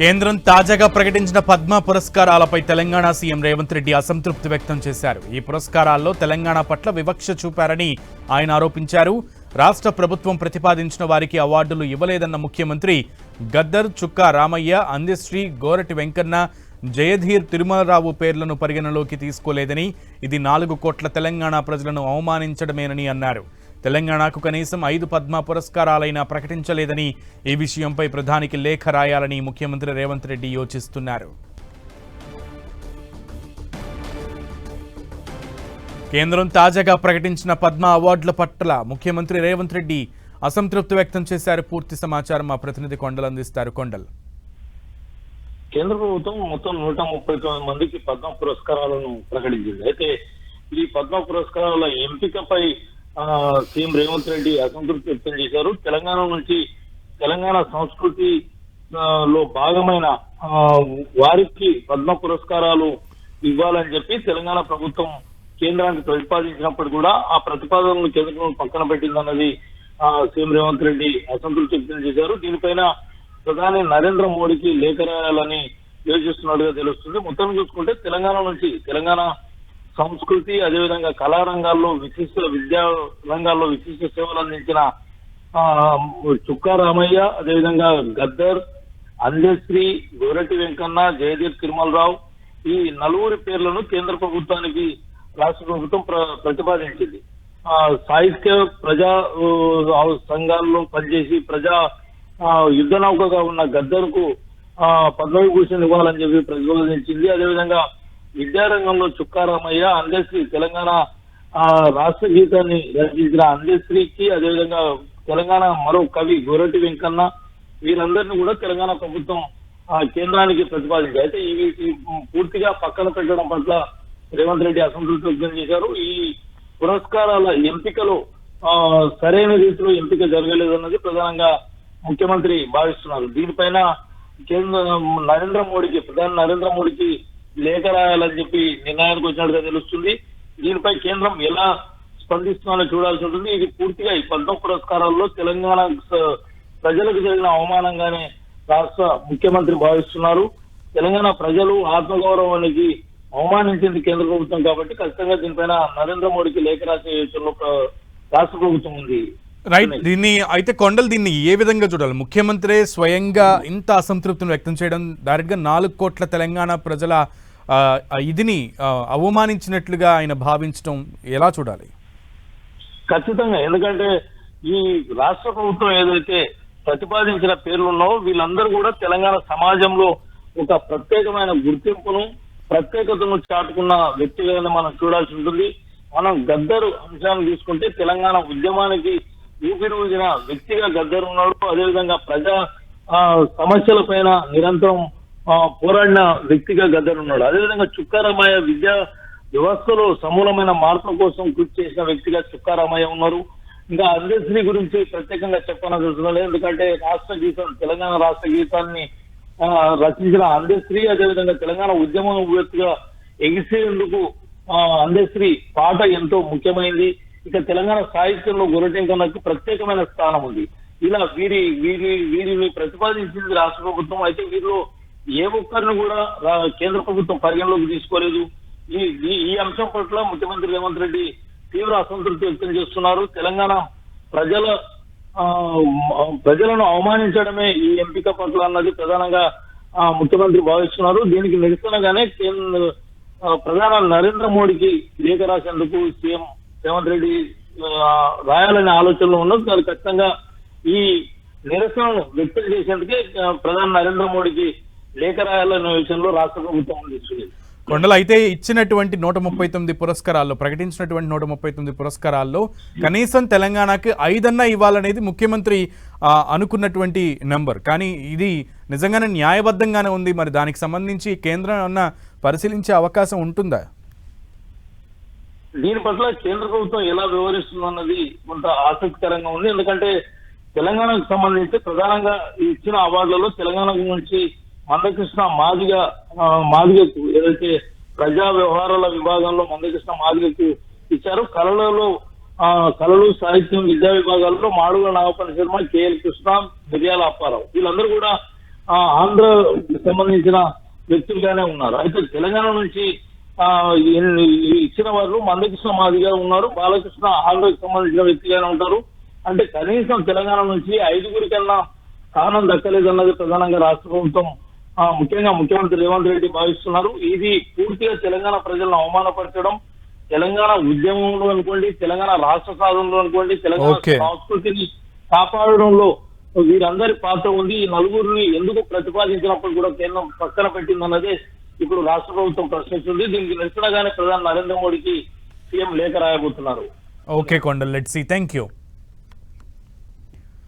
కేంద్రం తాజాగా ప్రకటించిన పద్మ పురస్కారాలపై తెలంగాణ సీఎం రేవంత్ రెడ్డి అసంతృప్తి వ్యక్తం చేశారు. ఈ పురస్కారాల్లో తెలంగాణ పట్ల వివక్ష చూపారని ఆయన ఆరోపించారు. రాష్ట్ర ప్రభుత్వం ప్రతిపాదించిన వారికి అవార్డులు ఇవ్వలేదన్న ముఖ్యమంత్రి గద్దర్ చుక్కా రామయ్య అందశ్రీ గోరటి వెంకన్న జయధీర్ తిరుమలరావు పేర్లను పరిగణలోకి తీసుకోలేదని ఇది నాలుగు కోట్ల తెలంగాణ ప్రజలను అవమానించడమేనని అన్నారు. తెలంగాణకు కనీసం ఐదు పద్మ పురస్కారాలైనా ప్రకటించలేదని ఈ విషయంపై ప్రధానికి లేఖ రాయాలని ముఖ్యమంత్రి రేవంత్ రెడ్డి యోచిస్తున్నారు. కేంద్రం తాజాగా ప్రకటించిన పద్మ అవార్డుల పట్ల ముఖ్యమంత్రి రేవంత్ రెడ్డి అసంతృప్తి వ్యక్తం చేశారు. పూర్తి సమాచారం మా ప్రతినిధి కొండలు అందిస్తారు. కొండల్. కేంద్ర ప్రభుత్వం మొత్తం నూట ముప్పై తొమ్మిది మందికి పద్మ పురస్కారాలను ప్రకటించింది. అయితే ఈ పద్మ పురస్కారాల ఎంపికపై సీఎం రేవంత్ రెడ్డి అసంతృప్తి వ్యక్తం చేశారు. తెలంగాణ నుంచి తెలంగాణ సంస్కృతి లో భాగమైన ఆ, వారికి పద్మ పురస్కారాలు ఇవ్వాలని చెప్పి తెలంగాణ ప్రభుత్వం కేంద్రానికి ప్రతిపాదించినప్పుడు కూడా ఆ ప్రతిపాదనను కేంద్రం పక్కన పెట్టిందన్నది ఆ, సీఎం రేవంత్ రెడ్డి అసంతృప్తి వ్యక్తం చేశారు. దీనిపైన ప్రధాని నరేంద్ర మోడీకి లేఖ రాయాలని యోచిస్తున్నట్టుగా తెలుస్తుంది. మొత్తం చూసుకుంటే తెలంగాణ నుంచి తెలంగాణ సంస్కృతి అదేవిధంగా కళారంగాల్లో విశిష్ట విద్యా రంగాల్లో విశిష్ట సేవలు అందించిన ఆ, చుక్కా రామయ్య అదేవిధంగా గద్దర్ అంజశ్రీ గోరటి వెంకన్న జయదీప్ తిరుమలరావు ఈ నలుగురి పేర్లను కేంద్ర ప్రభుత్వానికి రాష్ట్ర ప్రభుత్వం ప్ర- ప్రతిపాదించింది. ఆ, సాహిత్య ప్రజా సంఘాల్లో పనిచేసి ప్రజా యుద్ధ నౌకగా ఉన్న గద్దర్కు ఆ, పద్మవిభూషణ్ ఇవ్వాలని చెప్పి ప్రతిపాదించింది. అదేవిధంగా విద్యారంగంలో చుక్కారామయ్య అందశ్రీ తెలంగాణ రాష్ట్ర గీతాన్ని రచించిన అందశ్రీకి అదేవిధంగా తెలంగాణ మరో కవి గోరటి వెంకన్న వీరందరినీ కూడా తెలంగాణ ప్రభుత్వం కేంద్రానికి ప్రతిపాదించారు అయితే ఇవి పూర్తిగా పక్కన పెట్టడం పట్ల రేవంత్ రెడ్డి అసంతృప్తి వ్యక్తం చేశారు. ఈ పురస్కారాల ఎంపికలో ఆ, సరైన రీతిలో ఎంపిక జరగలేదన్నది ప్రధానంగా ముఖ్యమంత్రి భావిస్తున్నారు. దీనిపైన కేంద్ర నరేంద్ర మోడీకి ప్రధాని నరేంద్ర మోడీకి లేఖ రాయాలని చెప్పి నిర్ణయానికి వచ్చినట్టుగా తెలుస్తుంది. దీనిపై కేంద్రం ఎలా స్పందిస్తున్నారో చూడాల్సి ఉంటుంది. ఇది పూర్తిగా ఈ పద్మ పురస్కారాల్లో తెలంగాణ ప్రజలకు జరిగిన అవమానంగానే రాష్ట్ర ముఖ్యమంత్రి భావిస్తున్నారు. తెలంగాణ ప్రజలు ఆత్మగౌరవానికి అవమానించింది కేంద్ర ప్రభుత్వం కాబట్టి ఖచ్చితంగా దీనిపైన నరేంద్ర మోడీకి లేఖ రాసే యోచనలో రాష్ట్ర ప్రభుత్వం ఉంది. రైట్. దీన్ని అయితే కొండలు దీన్ని ఏ విధంగా చూడాలి? ముఖ్యమంత్రి స్వయంగా ఇంత అసంతృప్తిని వ్యక్తం చేయడం డైరెక్ట్గా నాలుగు కోట్ల తెలంగాణ ప్రజల ఇదిని అవమానించినట్లుగా ఆయన భావించడం ఎలా చూడాలి? ఖచ్చితంగా. ఎందుకంటే ఈ రాష్ట్ర ప్రభుత్వం ఏదైతే ప్రతిపాదించిన పేర్లు ఉన్నావో వీళ్ళందరూ కూడా తెలంగాణ సమాజంలో ఒక ప్రత్యేకమైన గుర్తింపును ప్రత్యేకతను చాటుకున్న వ్యక్తిగా మనం చూడాల్సి ఉంటుంది. మనం గద్దరు అంశాన్ని తీసుకుంటే తెలంగాణ ఉద్యమానికి ఊపిరి ఊదిన వ్యక్తిగా గద్దరు ఉన్నాడు. అదేవిధంగా ప్రజా ఆ, సమస్యల పైన నిరంతరం పోరాడిన వ్యక్తిగా గద్దర్ ఉన్నాడు. అదేవిధంగా చుక్కారామయ్య విద్యా వ్యవస్థలో సమూలమైన మార్పుల కోసం కృషి చేసిన వ్యక్తిగా చుక్కారామయ్య ఉన్నారు. ఇంకా అందశ్రీ గురించి ప్రత్యేకంగా చెప్పనవసరం ఎందుకంటే రాష్ట్ర గీతం తెలంగాణ రాష్ట్ర గీతాన్ని రచించిన అందశ్రీ అదేవిధంగా తెలంగాణ ఉద్యమం వ్యక్తిగా ఎగిసేందుకు అందశ్రీ పాట ఎంతో ముఖ్యమైనది. ఇక తెలంగాణ సాహిత్యంలో గొరటెంకన్నకు ప్రత్యేకమైన స్థానం ఉంది. ఇలా వీరి వీరి వీరిని ప్రతిపాదించింది రాష్ట్ర ప్రభుత్వం. అయితే వీరిలో ఏ ఒక్కరిని కూడా కేంద్ర ప్రభుత్వం పరిగణలోకి తీసుకోలేదు. ఈ ఈ- ఈ అంశం పట్ల ముఖ్యమంత్రి రేవంత్ రెడ్డి తీవ్ర అసంతృప్తి వ్యక్తం చేస్తున్నారు. తెలంగాణ ప్రజల ఆ, ప్రజలను అవమానించడమే ఈ ఎంపిక పట్ల అన్నది ప్రధానంగా ఆ, ముఖ్యమంత్రి భావిస్తున్నారు. దీనికి నిరసనగానే కేంద్ర ప్రధాన ప్రధాని నరేంద్ర మోడీకి లేఖ రాసేందుకు సీఎం రేవంత్ రెడ్డి రాయాలనే ఆలోచనలో ఉన్నది కానీ ఖచ్చితంగా ఈ నిరసనను వ్యక్తం చేసేందుకే ప్రధాని నరేంద్ర మోడీకి లేఖ రాయాలనే విషయంలో రాష్ట్ర ప్రభుత్వం కొండలు అయితే ఇచ్చినటువంటి నూట ముప్పై తొమ్మిది పురస్కారాల్లో ప్రకటించినటువంటి నూట ముప్పై తొమ్మిది పురస్కారాల్లో కనీసం తెలంగాణకి ఐదన్నా ఇవ్వాలనేది ముఖ్యమంత్రి అనుకున్నటువంటి నెంబర్. కానీ ఇది నిజంగానే న్యాయబద్ధంగానే ఉంది. మరి దానికి సంబంధించి కేంద్రం అన్న పరిశీలించే అవకాశం ఉంటుందా? దీని పట్ల కేంద్ర ప్రభుత్వం ఎలా వ్యవహరిస్తుందన్నది కొంత ఆసక్తికరంగా ఉంది. ఎందుకంటే తెలంగాణకు సంబంధించి ప్రధానంగా ఇచ్చిన అవార్డులలో తెలంగాణ నుంచి మందకృష్ణ మాదిగ మాదిగకు ఏదైతే ప్రజా వ్యవహారాల విభాగంలో మందకృష్ణ మాదిగకు ఇచ్చారు కళలలో ఆ, కళలు సాహిత్యం విద్యా విభాగాల్లో మాడుగుల నాగపల్లి శర్మ కేఎల్ కృష్ణ మిర్యాల అప్పారావు. వీళ్ళందరూ కూడా ఆంధ్ర సంబంధించిన వ్యక్తులుగానే ఉన్నారు. అయితే తెలంగాణ నుంచి ఆ, ఇచ్చిన వారు మందకృష్ణ మాదిగా ఉన్నారు. బాలకృష్ణ ఆంధ్రకి సంబంధించిన వ్యక్తిగానే ఉంటారు. అంటే కనీసం తెలంగాణ నుంచి ఐదుగురి కన్నా స్థానం దక్కలేదన్నది ప్రధానంగా రాష్ట్ర ప్రభుత్వం ముఖ్యంగా ముఖ్యమంత్రి రేవంత్ రెడ్డి భావిస్తున్నారు. ఇది పూర్తిగా తెలంగాణ ప్రజలను అవమానపరచడం తెలంగాణ ఉద్యమంలో అనుకోండి తెలంగాణ రాష్ట్ర సాధనలో అనుకోండి తెలంగాణ. సంస్కృతిని కాపాడడంలో వీరందరి పాత్ర ఉంది. ఈ నలుగురిని ఎందుకు ప్రతిపాదించినప్పుడు కూడా కేంద్రం పక్కన పెట్టిందన్నదే ఇప్పుడు రాష్ట్ర ప్రభుత్వం ప్రశ్నిస్తుంది. దీనికి నిరసనగానే ప్రధాని నరేంద్ర మోడీకి సీఎం లేఖ రాయబోతున్నారు. Okay Kondal let see thank you